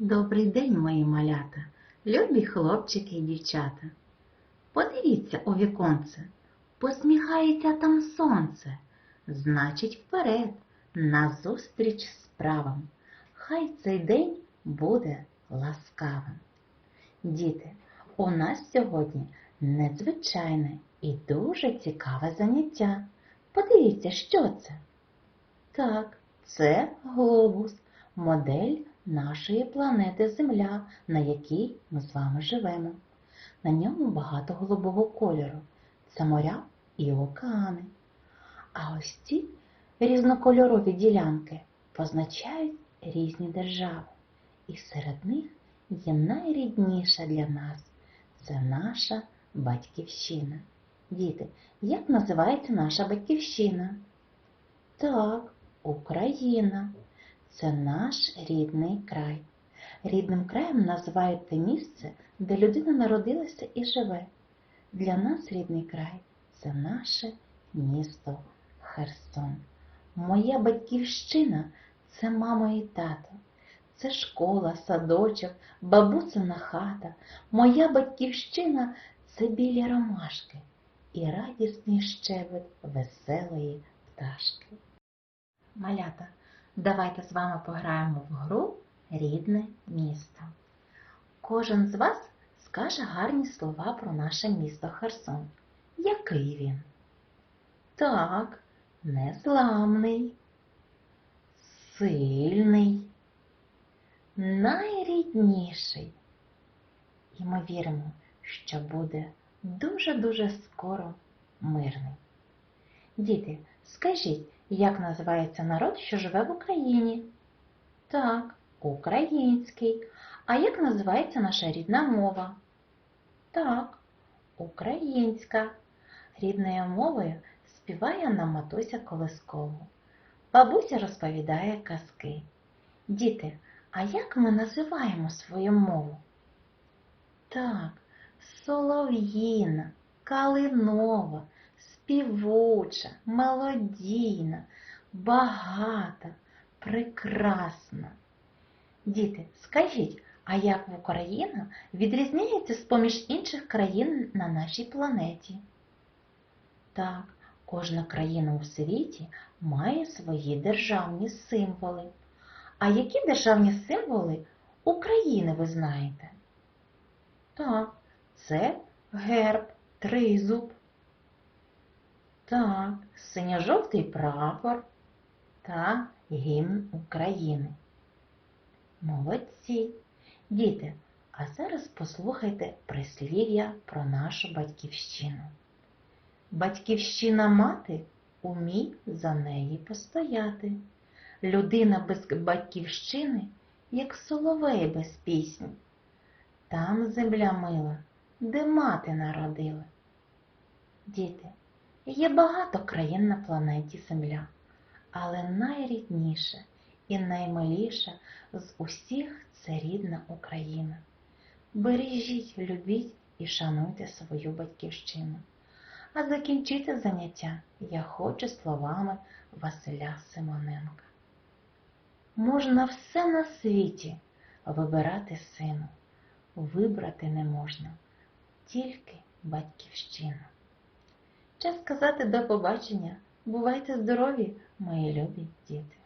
Добрий день, мої малята, любі хлопчики і дівчата. Подивіться у віконце, посміхається там сонце. Значить, вперед, назустріч справам. Хай цей день буде ласкавим. Діти, у нас сьогодні незвичайне і дуже цікаве заняття. Подивіться, що це? Так, це глобус, модель нашої планети Земля, на якій ми з вами живемо. На ньому багато голубого кольору. Це моря і океани. А ось ці різнокольорові ділянки позначають різні держави. І серед них є найрідніша для нас це наша батьківщина. Діти, як називається наша батьківщина? Так, Україна. Це наш рідний край. Рідним краєм називають те місце, де людина народилася і живе. Для нас рідний край це наше місто Херсон. Моя батьківщина це мама і тато. Це школа, садочок, бабусина хата. Моя батьківщина це білі ромашки і радісний щебет веселої пташки. Малята, давайте з вами пограємо в гру Рідне місто. Кожен з вас скаже гарні слова про наше місто Херсон. Який він? Так, незламний, сильний, найрідніший. І ми віримо, що буде дуже-дуже скоро мирний. Діти, скажіть, як називається народ, що живе в Україні? Так, український. А як називається наша рідна мова? Так, українська. Рідною мовою співає нам матуся Колискову. Бабуся розповідає казки. Діти, а як ми називаємо свою мову? Так, солов'їна, калинова, співуча, мелодійна, багата, прекрасна. Діти, скажіть, а як Україна відрізняється з-поміж інших країн на нашій планеті? Так, кожна країна у світі має свої державні символи. А які державні символи України ви знаєте? Так, це герб, тризуб. Так, синьо-жовтий прапор та гімн України. Молодці! Діти, а зараз послухайте прислів'я про нашу батьківщину. Батьківщина мати умій за неї постояти. Людина без батьківщини, як соловей без пісні. Там земля мила, де мати народила. Діти, є багато країн на планеті Земля, але найрідніше і наймиліша з усіх це рідна Україна. Бережіть, любіть і шануйте свою батьківщину. А закінчити заняття я хочу словами Василя Симоненка. Можна все на світі вибирати сину, вибрати не можна, тільки батьківщину. Час сказати до побачення. Бувайте здорові, мої любі діти!